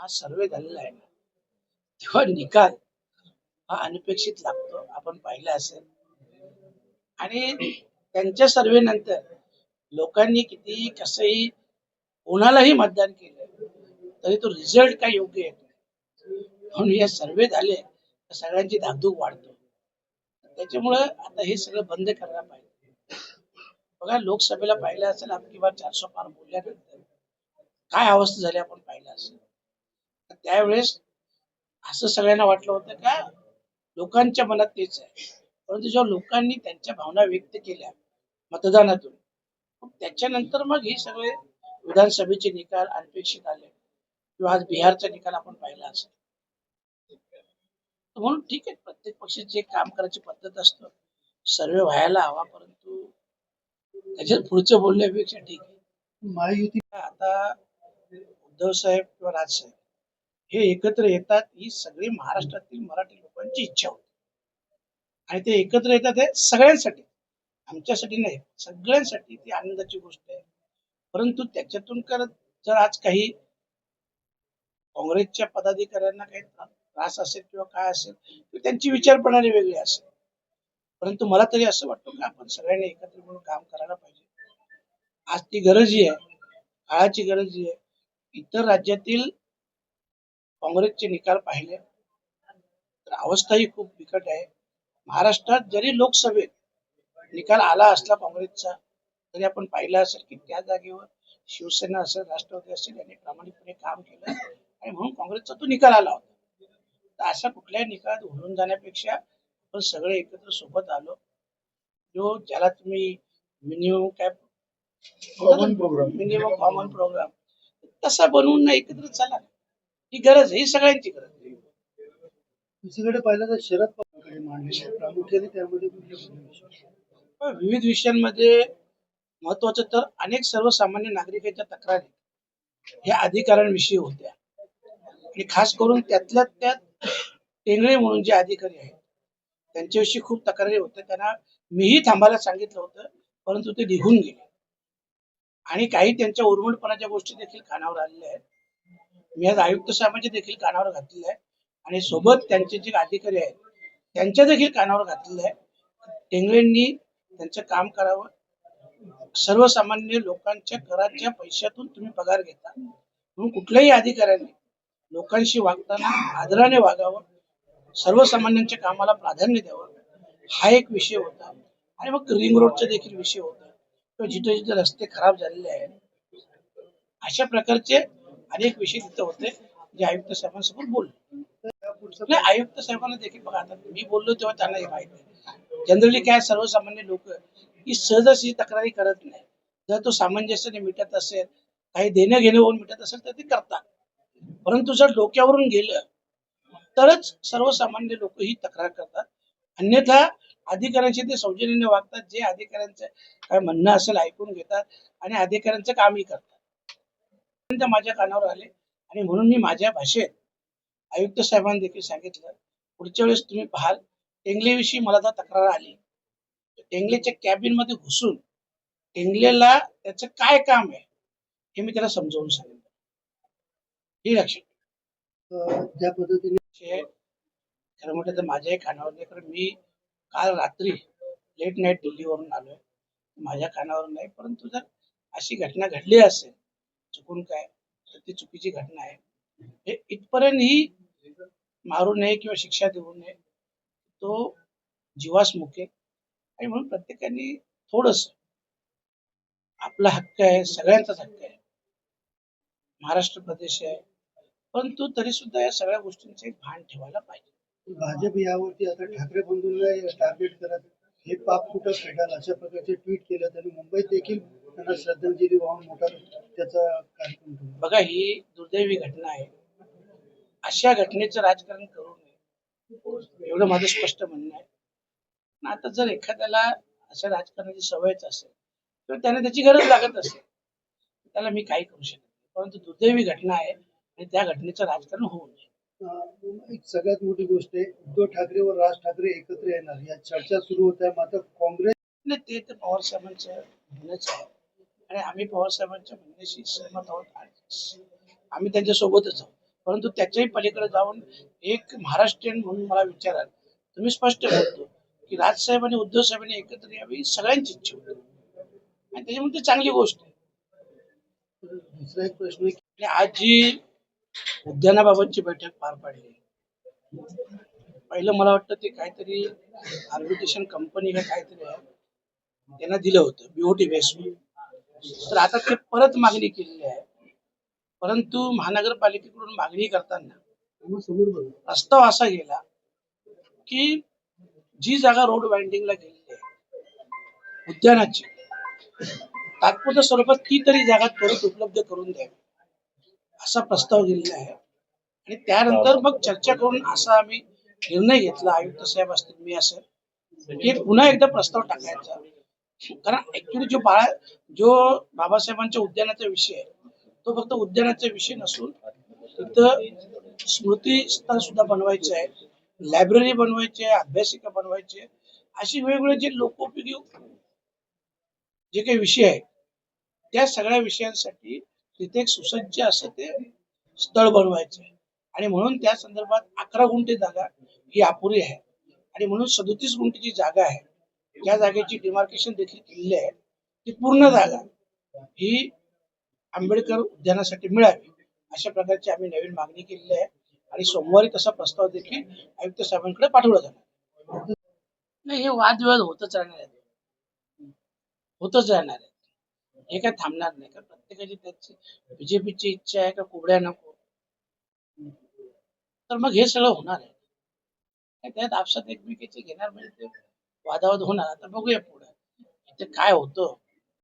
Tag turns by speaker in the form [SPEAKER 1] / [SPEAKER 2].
[SPEAKER 1] हा सर्वे झालेला आहे ना तेव्हा निकाल हा अनपेक्षित लागतो. आपण पाहिलं असेल. आणि त्यांच्या सर्वे नंतर लोकांनी किती कसंही कोणालाही मतदान केलं तरी तो रिझल्ट काय योग्य येत नाही. म्हणून हे सर्वे झाले तर सगळ्यांची धाकधूक वाढतो. त्याच्यामुळं आता हे सगळं बंद करायला पाहिजे. बघा लोकसभेला पाहिलं असेल आप किंवा चारशे पार बोलल्यानंतर काय अवस्था झाली आपण त्यावेळेस असं सगळ्यांना वाटलं होतं का लोकांच्या मनात तेच आहे. परंतु जेव्हा लोकांनी त्यांच्या भावना व्यक्त केल्या मतदानातून त्याच्यानंतर मग हे सगळे विधानसभेचे निकाल अनपेक्षित आले किंवा आज बिहारचा निकाल आपण पाहिला असेल. म्हणून ठीक आहे प्रत्येक पक्षाची काम करायची पद्धत असतं सर्वे व्हायला हवा परंतु त्याच्यात पुढचं बोलण्यापेक्षा ठीक आहे.
[SPEAKER 2] महायुती
[SPEAKER 1] आता उद्धव साहेब किंवा राजसाहेब हे एकत्र येतात ही सगळी महाराष्ट्रातील मराठी लोकांची इच्छा होती. आणि ते एकत्र येतात हे सगळ्यांसाठी. आमच्यासाठी नाही सगळ्यांसाठी ती आनंदाची गोष्ट आहे. परंतु त्याच्यातून करत जर आज काही काँग्रेसच्या पदाधिकाऱ्यांना काही त्रास असेल किंवा काय असेल तर त्यांची विचार प्रणाली वेगळी असेल. परंतु मला तरी असं वाटतं की आपण सगळ्यांनी एकत्र मिळून काम करायला पाहिजे. आज ती गरजही आहे काळाची गरज आहे. इतर राज्यातील काँग्रेसचे निकाल पाहिले. तर अवस्था ही खूप बिकट आहे. महाराष्ट्रात जरी लोकसभेत निकाल आला असला काँग्रेसचा तरी आपण पाहिलं असेल की त्या जागेवर शिवसेना असेल राष्ट्रवादी असेल यांनी प्रामाणिकपणे काम केलं आणि म्हणून काँग्रेसचा तो निकाल आला होता. तर अशा कुठल्याही निकालात उडून जाण्यापेक्षा आपण सगळे एकत्र सोबत आलो. जो ज्याला तुम्ही मिनिमम काय
[SPEAKER 2] common program
[SPEAKER 1] minimum common program तसा बनवून ना एकत्र चला. ही गरज आहे ही सगळ्यांची गरज आहे.
[SPEAKER 2] दुसरीकडे पाहिलं तर शरद पवारकडे मांडले प्रामुख्याने त्यामध्ये?
[SPEAKER 1] पण विविध विषयांमध्ये महत्वाचं तर अनेक सर्वसामान्य नागरिकांच्या तक्रारी ह्या अधिकाऱ्यांविषयी होत्या. आणि खास करून त्यातल्या त्यात टेंगळे म्हणून जे अधिकारी आहेत त्यांच्याविषयी खूप तक्रारी होत्या. त्यांना मीही थांबायला सांगितलं होतं परंतु ते निघून गेले. आणि काही त्यांच्या उर्मटपणाच्या गोष्टी देखील कानावर आलेल्या आहेत. मी आज आयुक्त साहेबांचे देखील कानावर घातलेले आहे. आणि सोबत त्यांचे जे अधिकारी आहेत त्यांच्या देखील कानावर घातलेलं आहे. टेंगळेंनी त्यांचं काम करावं. सर्वसामान्य लोकांच्या कराच्या पैशातून तुम्ही पगार घेता. म्हणून कुठल्याही अधिकाऱ्यांनी लोकांशी वागताना आदराने वागावं. सर्वसामान्यांच्या कामाला प्राधान्य द्यावं. हा एक विषय होता. आणि मग रिंग रोडचा देखील विषय होता. किंवा जिथे जिथे रस्ते खराब झालेले आहेत. अशा प्रकारचे अनेक विषय तिथे होते. जे आयुक्त साहेबांसमोर बोलले. नाही आयुक्त साहेबांना देखील बघा आता मी बोललो तेव्हा त्यांना हे माहिती आहे जनरली काय सर्वसामान्य लोक ही सहजासहजी तक्रारी करत नाही. जर तो सामंजस्याने मिटत असेल काही देणं घेणं होऊन मिटत असेल तर ते करतात. परंतु जर डोक्यावरून गेलं तरच सर्वसामान्य लोक ही तक्रार करतात. अन्यथा अधिकाऱ्यांशी ते सौजन्याने वागतात जे अधिकाऱ्यांचं काय म्हणणं असेल ऐकून घेतात आणि अधिकाऱ्यांचं कामही करतात. माझ्या कानावर आले. आणि म्हणून मी माझ्या भाषेत आयुक्त साहेबांनी देखील सांगितलं पुढच्या वेळेस तुम्ही पाहाल टेंगलेविषयी मला जर तक्रार आली टेंगलेच्या कॅबिनमध्ये घुसून टेंगलेला त्याचं काय काम आहे हे मी त्याला समजावून सांगितलं. हे लक्षात
[SPEAKER 2] ज्या पद्धतीने.
[SPEAKER 1] खरं म्हटलं तर माझ्याही कानावर नाही कारण मी काल रात्री लेट नाईट दिल्लीवरून आलोय. माझ्या कानावर नाही परंतु जर अशी घटना घडली असेल चुकून काय? तर ती चुकीची घटना आहे. हे इथपर्यंत ही मारू नये किंवा शिक्षा देऊ नये तो जीवास मुकेल आणि म्हणून प्रत्येकाने थोडस आपला हक्क आहे सगळ्यांचाच हक्क आहे. महाराष्ट्र प्रदेश आहे परंतु तरी सुद्धा या सगळ्या गोष्टींचे भान ठेवायला पाहिजे.
[SPEAKER 2] भाजप यावरती आता ठाकरे बंधूंना टार्गेट करत हे पाप कुठं फेडाल अशा प्रकारचे ट्विट केलं त्यांनी मुंबईत देखील त्यांना श्रद्धांजली वाहून मोठा त्याचा कार्यक्रम
[SPEAKER 1] बघा ही दुर्दैवी घटना आहे. अशा घटनेचं राजकारण करू नये. एवढं माझं स्पष्ट म्हणणं आहे. आता जर एखाद्याला अशा राजकारणाची सवयच असेल किंवा त्याने त्याची गरज लागत असेल त्याला मी काही करू शकत नाही. परंतु दुर्दैवी घटना आहे आणि त्या घटनेचं राजकारण होऊ नये.
[SPEAKER 2] एक सगळ्यात मोठी गोष्ट आहे उद्धव ठाकरे व राज ठाकरे एकत्र येणार. या चर्चा सुरू होत आहे मात्र काँग्रेस
[SPEAKER 1] ते तर पवार साहेबांचं म्हणणंच आहे. आणि आम्ही पवार साहेबांच्या म्हणण्याशी सहमत आहोत आम्ही त्यांच्या सोबतच आहोत. परंतु त्याच्याही पलीकडे जाऊन एक महाराष्ट्रीयन म्हणून मला विचाराल. तुम्ही स्पष्ट बोलतो की राजसाहेब आणि उद्धव साहेबांनी एकत्र यावी सगळ्यांची इच्छा होती. आणि त्याच्यामुळे ती चांगली गोष्ट आहे.
[SPEAKER 2] दुसरा एक प्रश्न
[SPEAKER 1] आज जी उद्यानाबाबतची बैठक पार पाडली. पहिलं मला वाटतं ते काहीतरी आर्बिट्रेशन कंपनी का काहीतरी आहे. त्यांना दिलं होतं बीओटी बेसवर तर आता ते परत मागणी केलेली आहे. परंतु महानगरपालिकेकडून मागणी करताना प्रस्ताव असा गेला की जी जागा रोड वाइंडिंगला गेलेली आहे उद्यानाची तात्पुरत्या स्वरूपात ती तरी जागा त्वरित उपलब्ध करून द्यावी. असा प्रस्ताव दिलेला आहे. आणि त्यानंतर मग चर्चा करून असा आम्ही निर्णय घेतला आयुक्त साहेब असतील मी असेल की पुन्हा एकदा प्रस्ताव टाकायचा. कारण ऍक्च्युली जो बाळा जो बाबासाहेबांच्या उद्यानाचा विषय आहे तो फक्त उद्यानाचा विषय नसून तिथं स्मृती स्थळ सुद्धा बनवायचे आहे लायब्ररी बनवायची आहे अभ्यासिका बनवायची आहे. अशी वेगवेगळे जे लोकोपयोगी जे काही विषय आहेत त्या सगळ्या विषयांसाठी तिथे एक सुसज्ज असं ते स्थळ बनवायचं आहे. आणि म्हणून त्या संदर्भात अकरा गुंठे जागा ही अपुरी आहे. आणि म्हणून सदोतीस गुंठेची जागा आहे या जागेची डिमार्केशन देखील केलेली आहे. ती पूर्ण जागा ही आंबेडकर उद्यानासाठी मिळावी अशा प्रकारची आम्ही नवीन मागणी केलेली आहे. आणि सोमवारी तसा प्रस्ताव देखील आयुक्त साहेबांकडे पाठवला जाणार नाही हे वादविवाद होतच राहणार आहे. होतच राहणार आहे. हे काय थांबणार नाही कारण प्रत्येकाची त्याची बीजेपीची इच्छा आहे का कुबड्या नको? तर मग हे सगळं होणार आहे. त्यात आपसात एकमेकीचे घेणार म्हणजे ते वादावाद होणार. आता बघूया पुढे. इथे काय होतं?